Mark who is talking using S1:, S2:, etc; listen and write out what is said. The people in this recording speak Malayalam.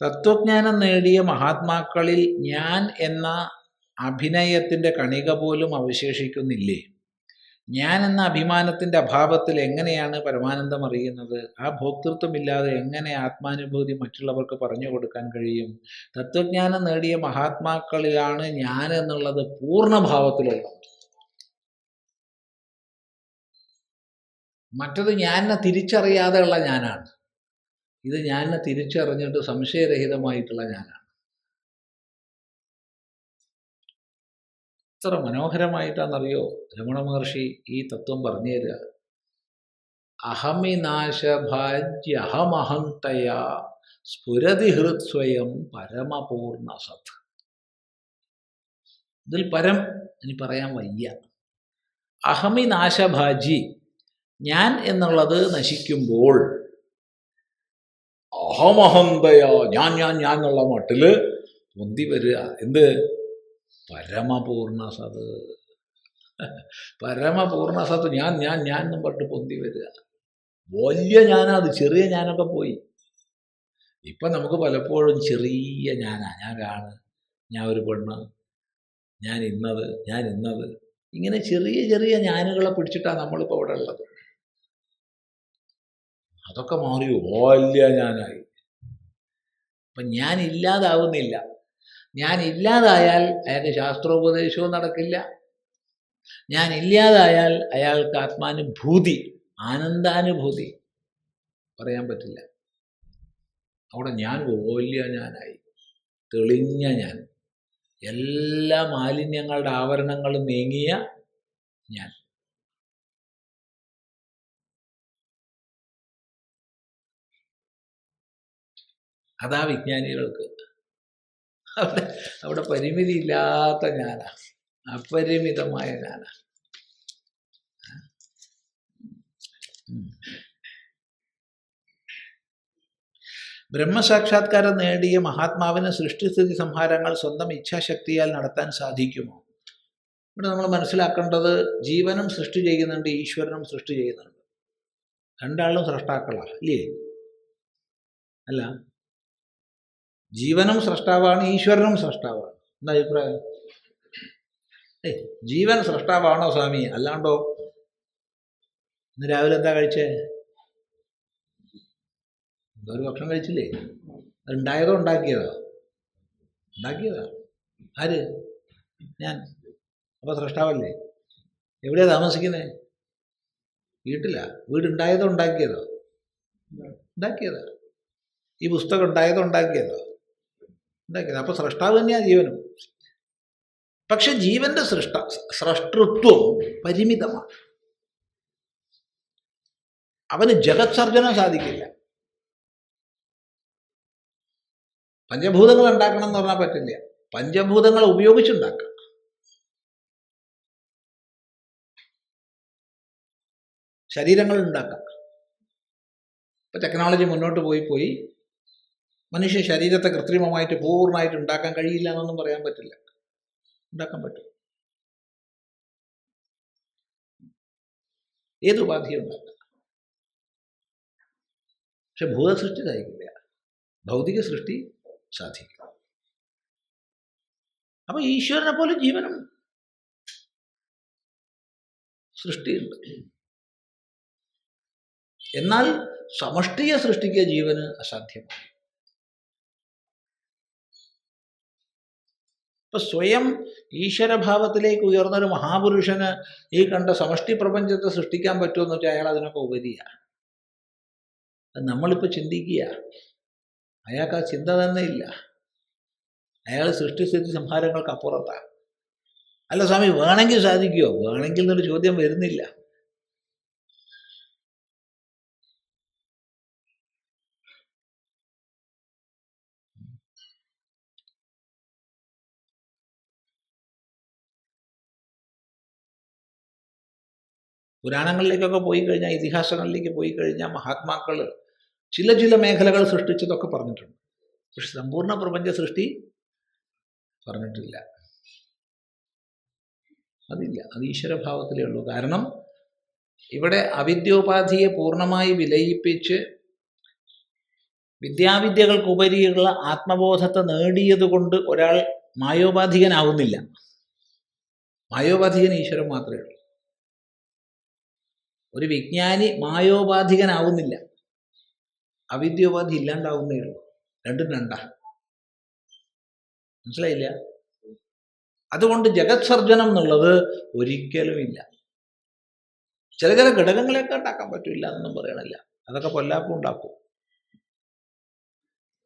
S1: തത്വജ്ഞാനം നേടിയ മഹാത്മാക്കളിൽ ഞാൻ എന്ന അഭിനയത്തിന്റെ കണിക പോലും അവശേഷിക്കുന്നില്ലേ? ഞാൻ എന്ന അഭിമാനത്തിന്റെ അഭാവത്തിൽ എങ്ങനെയാണ് പരമാനന്ദം അറിയുന്നത്? ആ ഭോക്തൃത്വമില്ലാതെ എങ്ങനെ ആത്മാനുഭൂതി മറ്റുള്ളവർക്ക് പറഞ്ഞു കൊടുക്കാൻ കഴിയും? തത്വജ്ഞാനം നേടിയ മഹാത്മാക്കളിലാണ് ഞാൻ എന്നുള്ളത് പൂർണഭാവത്തിലുള്ളത് മറ്റത് ഞാനെ തിരിച്ചറിയാതെയുള്ള ഞാനാണ്. ഇത് ഞാനെ തിരിച്ചറിഞ്ഞിട്ട് സംശയരഹിതമായിട്ടുള്ള ഞാനാണ്. എത്ര മനോഹരമായിട്ടാണെന്നറിയോ? രമണ മഹർഷി ഈ തത്വം പറഞ്ഞു തരിക. അഹമിനാശഭാജ്യഹമഹന്തയാ സ്ഫുരതി ഹൃത്സ്വയം പരമപൂർണ സത് ഇതിൽ പരം ഇനി പറയാൻ വയ്യ. അഹമി നാശഭാജി ഞാൻ എന്നുള്ളത് നശിക്കുമ്പോൾ അഹമഹന്തയോ ഞാൻ ഞാൻ ഞാൻ എന്നുള്ള മട്ടിൽ പൊന്തി വരിക. എന്ത്? പരമപൂർണ സത് പരമപൂർണ സത് ഞാൻ ഞാൻ ഞാൻ എന്നും പറഞ്ഞിട്ട് പൊന്തി വരിക. വലിയ ഞാനത് ചെറിയ ഞാനൊക്കെ പോയി. ഇപ്പൊ നമുക്ക് പലപ്പോഴും ചെറിയ ഞാനാ. ഞാൻ കാണ് ഞാൻ ഒരു പെണ്ണ് ഞാൻ ഇന്നത് ഞാൻ ഇന്നത്. ഇങ്ങനെ ചെറിയ ചെറിയ ഞാനുകളെ പിടിച്ചിട്ടാണ് നമ്മളിപ്പോൾ ഇവിടെ ഉള്ളത്. അതൊക്കെ മാറി ഓല്ല ഞാനായി. അപ്പം ഞാൻ ഇല്ലാതാവുന്നില്ല. ഞാൻ ഇല്ലാതായാൽ അയാൾക്ക് ശാസ്ത്രോപദേശവും നടക്കില്ല. ഞാൻ ഇല്ലാതായാൽ അയാൾക്ക് ആത്മാനുഭൂതി ആനന്ദാനുഭൂതി പറയാൻ പറ്റില്ല. അവിടെ ഞാൻ ഓല്യ ഞാനായി. തെളിഞ്ഞ ഞാൻ. എല്ലാ മാലിന്യങ്ങളുടെ ആവരണങ്ങളും നീങ്ങിയ ഞാൻ. അതാ വിജ്ഞാനികൾക്ക് അവിടെ അവിടെ പരിമിതിയില്ലാത്ത ഞാനാ അപരിമിതമായ ഞാനാ ബ്രഹ്മസാക്ഷാത്കാരം നേടിയ മഹാത്മാവിന് സൃഷ്ടിസ്ഥിതി സംഹാരങ്ങൾ സ്വന്തം ഇച്ഛാശക്തിയാൽ നടത്താൻ സാധിക്കുമോ? ഇവിടെ നമ്മൾ മനസ്സിലാക്കേണ്ടത് ജീവനും സൃഷ്ടി ചെയ്യുന്നുണ്ട് ഈശ്വരനും സൃഷ്ടി ചെയ്യുന്നുണ്ട്. രണ്ടാളും സൃഷ്ടാക്കളാണ് ഇല്ലേ? അല്ല ജീവനും സൃഷ്ടാവാണ് ഈശ്വരനും സൃഷ്ടാവാണ് എന്താ അഭിപ്രായം? ഏ ജീവൻ സൃഷ്ടാവാണോ സ്വാമി? അല്ലാണ്ടോ? ഇന്ന് രാവിലെ എന്താ കഴിച്ചേ? എന്തോ ഒരു ഭക്ഷണം കഴിച്ചില്ലേ? അതുണ്ടായതോ ഉണ്ടാക്കിയതോ? ഉണ്ടാക്കിയതാ. ആര്? ഞാൻ. അപ്പോൾ സൃഷ്ടാവല്ലേ എവിടെയാ താമസിക്കുന്നേ? വീട്ടിലാ. വീടുണ്ടായതോ ഉണ്ടാക്കിയതോ? ഉണ്ടാക്കിയതാ. ഈ പുസ്തകം ഉണ്ടായതോ ഉണ്ടാക്കിയതോ? ഉണ്ടാക്കിയത് അപ്പോൾ സ്രഷ്ടാവ് തന്നെയാണ് ജീവനും. പക്ഷെ ജീവന്റെ സൃഷ്ട സൃഷ്ടൃത്വം പരിമിതമാണ്. അവന് ജഗത്സർജനം സാധിക്കില്ല. പഞ്ചഭൂതങ്ങൾ ഉണ്ടാക്കണം എന്ന് പറഞ്ഞാൽ പറ്റില്ല. പഞ്ചഭൂതങ്ങൾ ഉപയോഗിച്ചുണ്ടാക്കാം. ശരീരങ്ങൾ ഉണ്ടാക്കാം. ഇപ്പൊ ടെക്നോളജി മുന്നോട്ട് പോയി പോയി മനുഷ്യ ശരീരത്തെ കൃത്രിമമായിട്ട് പൂർണമായിട്ട് ഉണ്ടാക്കാൻ കഴിയില്ല എന്നൊന്നും പറയാൻ പറ്റില്ല. ഉണ്ടാക്കാൻ പറ്റും. ഏത് ഉപാധിയും ഉണ്ടാക്കാം. പക്ഷെ ഭൂതസൃഷ്ടി സാധിക്കില്ല ഭൗതിക സൃഷ്ടി സാധിക്കും അപ്പൊ ഈശ്വരനെ പോലെ ജീവനും സൃഷ്ടിയുണ്ട്. എന്നാൽ സമഷ്ടിയെ സൃഷ്ടിക്കുക ജീവന് അസാധ്യമാണ്. ഇപ്പൊ സ്വയം ഈശ്വരഭാവത്തിലേക്ക് ഉയർന്നൊരു മഹാപുരുഷന് ഈ കണ്ട സമഷ്ടി പ്രപഞ്ചത്തെ സൃഷ്ടിക്കാൻ പറ്റുമെന്ന് വെച്ചാൽ അയാൾ അതിനൊക്കെ ഉപരിയാണ്. അത് നമ്മളിപ്പോൾ ചിന്തിക്കുക. അയാൾക്ക് ആ ചിന്ത തന്നെ ഇല്ല. അയാൾ സൃഷ്ടിസ്ഥിതി സംഹാരങ്ങൾക്ക് അപ്പുറത്താണ്. അല്ല സ്വാമി വേണമെങ്കിൽ സാധിക്കുമോ വേണമെങ്കിൽ എന്നൊരു ചോദ്യം വരുന്നില്ല. പുരാണങ്ങളിലേക്കൊക്കെ പോയി കഴിഞ്ഞാൽ ഇതിഹാസങ്ങളിലേക്ക് പോയി കഴിഞ്ഞാൽ മഹാത്മാക്കൾ ചില ചില മേഖലകൾ സൃഷ്ടിച്ചതൊക്കെ പറഞ്ഞിട്ടുണ്ട്. പക്ഷെ സമ്പൂർണ പ്രപഞ്ച സൃഷ്ടി പറഞ്ഞിട്ടില്ല. അതില്ല. അത് ഈശ്വരഭാവത്തിലേ ഉള്ളൂ. കാരണം ഇവിടെ അവിദ്യോപാധിയെ പൂർണമായി വിലയിപ്പിച്ച് വിദ്യാവിദ്യകൾക്കുപരിയുള്ള ആത്മബോധത്തെ നേടിയതുകൊണ്ട് ഒരാൾ മായോപാധികനാവുന്നില്ല. മായോപാധികൻ ഈശ്വരൻ മാത്രമേ ഉള്ളൂ. ഒരു വിജ്ഞാനി മായോപാധികനാവുന്നില്ല. അവിദ്യോപാധി ഇല്ലാണ്ടാവുന്നേ ഉള്ളൂ. രണ്ടും രണ്ടാ. മനസ്സിലായില്ല? അതുകൊണ്ട് ജഗത് സർജനം എന്നുള്ളത് ഒരിക്കലും ഇല്ല. ചില ചില ഘടകങ്ങളെക്കാട്ടാക്കാൻ പറ്റില്ല എന്നൊന്നും പറയണില്ല. അതൊക്കെ പൊല്ലാപ്പം ഉണ്ടാക്കും.